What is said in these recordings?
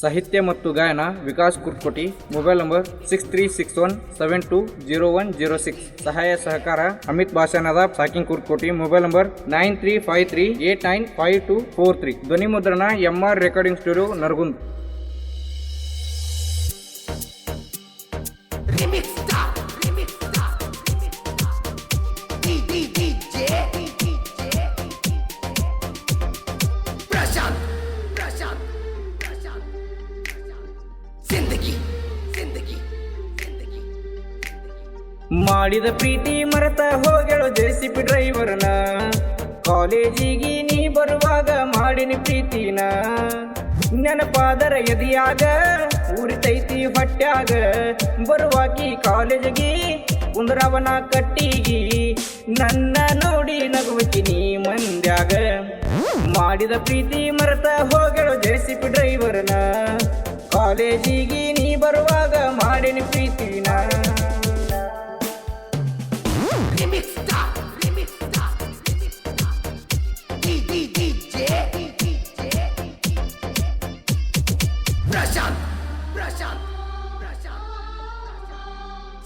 ಸಾಹಿತ್ಯ ಮತ್ತು ಗಾಯನ Vikas Kurkoti, mobile number six three six one seven two zero one zero six ಸಹಾಯ ಸಹಕಾರ ಅಮಿತ್ ಭಾಷಾನದ ಸಾಕಿಂಗ್ Kurkoti, mobile number nine three five three eight nine five two four three ಧ್ವನಿ ಮುದ್ರಣ M R recording studio Naragund. ಮಾಡಿದ ಪ್ರೀತಿ ಮರೆತ ಹೋಗೆಳು JCB ಡ್ರೈವರ್ನ. ಕಾಲೇಜಿಗೆ ನೀ ಬರುವಾಗ ಮಾಡಿನಿ ಪ್ರೀತಿನ. ನೆನಪಾದರ ಎದಿಯಾಗ ಉರಿತೈತಿ ಹೊಟ್ಯಾಗ. ಬರುವಾಕಿ ಕಾಲೇಜಿಗೆ ಕುಂದ್ರವನ ಕಟ್ಟಿಗಿ. ನನ್ನ ನೋಡಿ ನಗುವಕಿ ನೀ ಮಂದ್ಯಾಗ. ಮಾಡಿದ ಪ್ರೀತಿ ಮರೆತ ಹೋಗೆಳು ಜೆಸಿಪಿ ಡ್ರೈವರ್ನ. ಕಾಲೇಜಿಗೆ ನೀ ಬರುವಾಗ ಮಾಡಿನಿ ಪ್ರೀತಿನ.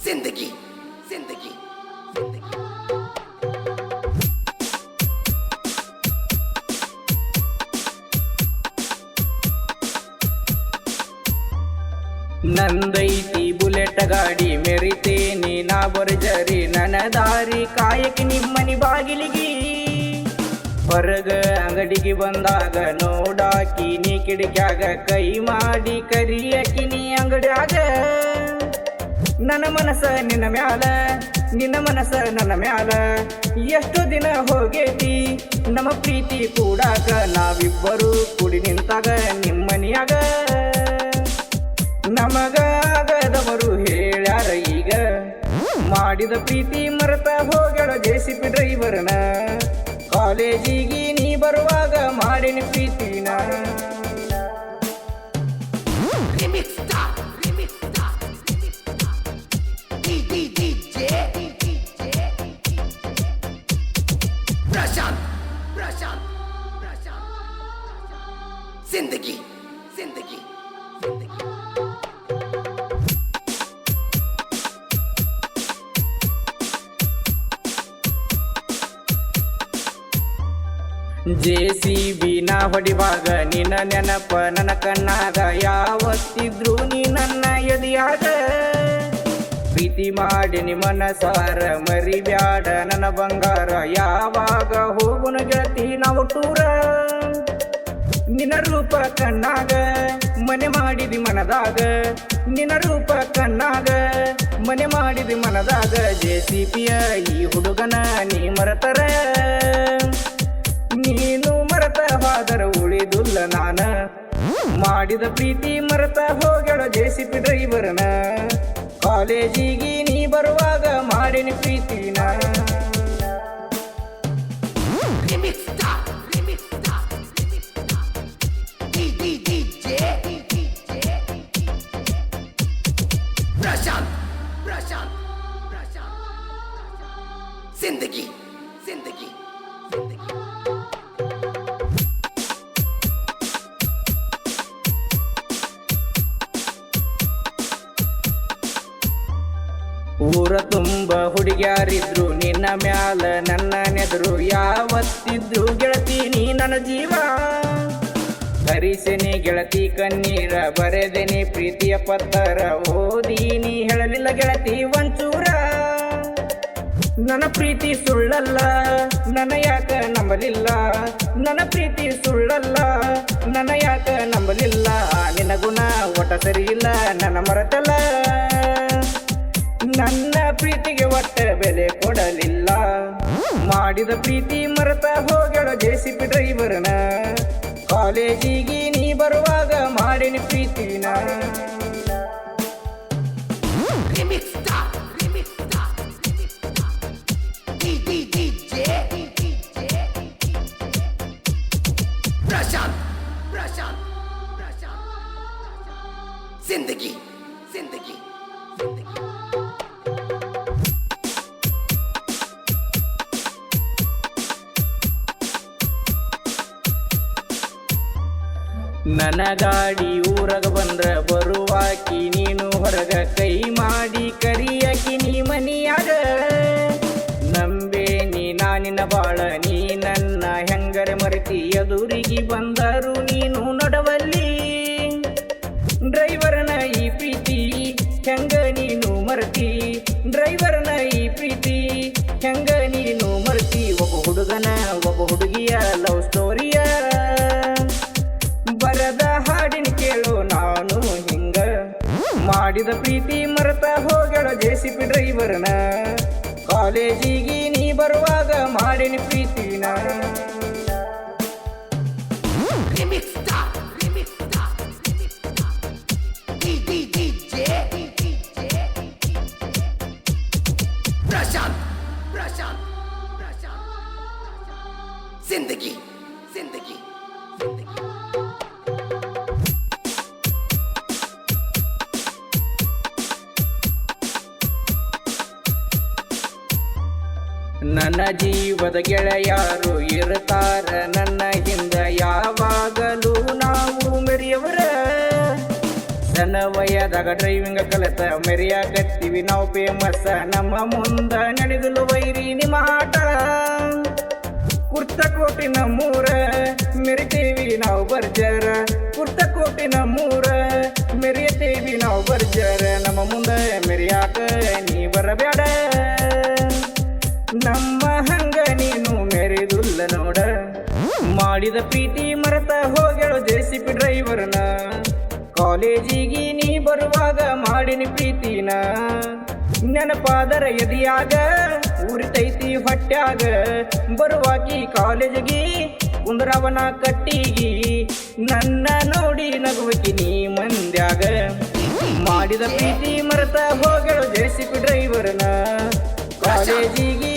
जिंदगी जिंदगी जिंदगी நந்தை ಬುಲೆಟ್ ಗಾಡಿ ಮೆರಿತೇನಿ, ನಾ ಬರ್ಜರಿ ನನ್ನ ದಾರಿ. ಕಾಯಕಿ ನಿಮ್ಮನಿ ಬಾಗಿಲಿಗಿ ಹೊರಗ ಅಂಗಡಿಗೆ ಬಂದಾಗ ನೋಡಾಕಿ, ನೀ ಕಿಡಿಕ್ಯಾಗ ಕೈ ಮಾಡಿ ಕರಿಯಕಿ ನೀ ಅಂಗಡ್ಯಾಗ. ನನ್ನ ಮನಸ ನಿನ್ನ ಮ್ಯಾಲ, ನಿನ್ನ ಮನಸ ನನ್ನ ಮ್ಯಾಲ. ಎಷ್ಟು ದಿನ ಹೋಗೇತಿ, ನಮ್ಮ ಪ್ರೀತಿ ಕೂಡಾಗ ನಾವಿಬ್ಬರು ಕೂಡಿ ನಿಂತಾಗ ನಿಮ್ಮನಿಯಾಗ. ನಮಗಾಗದವರು ಹೇಳ್ಯಾರ ಈಗ ಮಾಡಿದ ಪ್ರೀತಿ ಮರೆತ ಹೋಗ್ಯಾಳ ಜೆಸಿಪಿ ಡ್ರೈವರ್ನ ಕಾಲೇಜಿಗೆ ನೀ ಬರುವಾಗ ಮಾಡಿನ ಪ್ರೀತಿನ Remix Star, Remix Star, Remix Star. DJ, प्रशांत, प्रशांत, प्रशांत. जिंदगी, जिंदगी, जिंदगी. ಜೆ ಸಿ ಬಿ ನಾ ಹೊಡಿವಾಗ ನಿನ್ನ ನೆನಪ ನನ್ನ ಕಣ್ಣಾಗ ಯಾವತ್ತಿದ್ರು ನೀ ನನ್ನ ಎದಿಯಾಗ? ಪ್ರೀತಿ ಮಾಡಿ ನಿಮ್ಮನ ಸಾರ ಮರಿಬ್ಯಾಡ ನನ್ನ ಬಂಗಾರ. ಯಾವಾಗ ಹೋಗುನ ಗೆಳತಿ ನಾವು ಟೂರ? ನಿನ್ನ ರೂಪ ಕಣ್ಣಾಗ, ಮನೆ ಮಾಡಿದಿ ಮನದಾಗ. ನಿನ್ನ ರೂಪ ಕಣ್ಣಾಗ, ಮನೆ ಮಾಡಿದಿ ಮನದಾಗ. ಜೆ ಸಿ ಪಿಯ ಈ ಹುಡುಗನ ನೀ ಮರತರ? ನೀನು ಮರತ ಹಾದರ ಉಳಿದುಲ್ಲ ನಾನ. ಮಾಡಿದ ಪ್ರೀತಿ ಮರೆತ ಹೋಗ್ಯಾಳ ಜೆಸಿಪಿ ಡ್ರೈವರ್ನ. ಕಾಲೇಜಿಗೆ ನೀ ಬರುವಾಗ ಮಾಡಿನ ಪ್ರೀತಿನ. Star. DJ, ಊರ ತುಂಬ ಹುಡುಗ್ಯಾರಿದ್ರು, ನಿನ್ನ ಮ್ಯಾಲ ನನ್ನ ನೆದರು ಯಾವತ್ತಿದ್ರು ಗೆಳತಿ ನೀ ನನ್ನ ಜೀವ. ಹರಿಸೆನೆ ಗೆಳತಿ ಕಣ್ಣೀರ, ಬರೆದೆನೆ ಪ್ರೀತಿಯ ಪತ್ತರ ಓದೀನಿ ಹೇಳಲಿಲ್ಲ ಗೆಳತಿ ಒಂಚೂರ. ನನ್ನ ಪ್ರೀತಿ ಸುಳ್ಳಲ್ಲ, ನನ್ನ ಯಾಕ ನಂಬಲಿಲ್ಲ? ನನ್ನ ಪ್ರೀತಿ ಸುಳ್ಳಲ್ಲ, ನನ್ನ ಯಾಕ ನಂಬಲಿಲ್ಲ? ನಿನ್ನ ಗುಣ ಒಟ ಸರಿಯಿಲ್ಲ, ನನ್ನ ಮರತಲ್ಲ. ನನ್ನ ಪ್ರೀತಿಗೆ ಒಟ್ಟ ಬೆಲೆ ಕೊಡಲಿಲ್ಲ ಮಾಡಿದ ಪ್ರೀತಿ ಮರೆತ ಹೋಗ್ಯಾಳ ಜೆಸಿಪಿ ಡ್ರೈವರ್ನ ಕಾಲೇಜಿಗೆ ನೀ ಬರುವಾಗ ಮಾಡಿನ ಪ್ರೀತಿನ Remix Star, Remix Star, Remix Star. DJ, प्रशांत, प्रशांत, प्रशांत. जिंदगी, जिंदगी, जिंदगी. ನನ್ನ ಗಾಡಿ ಊರಗ ಬಂದ್ರ ಬರುವಾಕಿ ನೀನು ಹೊರಗ ಕೈ ಮಾಡಿ ಕರಿಯಾಕಿ ನೀ ಮನಿಯಾಗ. ನಂಬೆ ನೀ ನಾನಿನ ಬಾಳ, ನೀ ನನ್ನ ಹೆಂಗರ ಮರೆತಿ ಎದುರಿಗೆ ಬಂದರು ನೀನು ನಡವಲ್ಲಿ. ಡ್ರೈವರ್ನ ಈ ಪ್ರೀತಿ ಹೆಂಗ ಮಾಡಿದ ಪ್ರೀತಿ ಮರೆತ ಹೋಗಳ ಜೆಸಿಪಿ ಡ್ರೈವರ್ನ. ಕಾಲೇಜಿಗೆ ನೀ ಬರುವಾಗ ಮಾಡಿನ ಪ್ರೀತಿನ. ಜೀವದ ಗೆಳೆಯಾರು ಇರ್ತಾರ ನನ್ನ ಹಿಂದ ಯಾವಾಗಲೂ ನಾವು ಮೆರೆಯವರ ಸಣ್ಣ ವಯದಾಗ ಡ್ರೈವಿಂಗ್ ಕಲಿತ ಮೆರೆಯಾಕತ್ತೀವಿ ನಾವು ಫೇಮಸ್ ನಮ್ಮ ಮುಂದ ನಡೆದಲು ವೈರಿ ನಿಮ್ಮ ಆಟ ಕುರ್ತಕೋಟಿ ನಮ್ಮೂರ ಮೆರಿತೇವಿ ನಾವು ಬರ್ಜರ ಕುರ್ತಕೋಟಿ ನಮ್ಮೂರ ಮೆರೆಯತೇವಿ ನಾವು ಬರ್ಜರ ನಮ್ಮ ಮುಂದೆ ಮೆರಿಯಾಕ ನೀ ಬರಬೇಡ ನಮ್ಮ ಹಂಗ ನೀನು ಮೆರೆದುಲ್ಲ ನೋಡ. ಮಾಡಿದ ಪ್ರೀತಿ ಮರೆತ ಸಿ ಪಿ ಡ್ರೈವರ್ನ. ಕಾಲೇಜಿಗೆ ನೀ ಬರುವಾಗ ಮಾಡಿನ ಪ್ರೀತಿನ. ನೆನಪಾದರ ಎದಿಯಾಗ ಉರಿತೈತಿ ಹೊಟ್ಯಾಗ. ಬರುವಾಕಿ ಕಾಲೇಜಿಗೆ ಕುಂದ್ರವನ ಕಟ್ಟಿಗಿ. ನನ್ನ ನೋಡಿ ನಗುವಕಿ ನೀ ಮಂದ್ಯಾಗ. ಮಾಡಿದ ಪ್ರೀತಿ ಮರೆತ ಸಿ ಪಿ ಡ್ರೈವರ್ನ. ಕಾಲೇಜಿಗೆ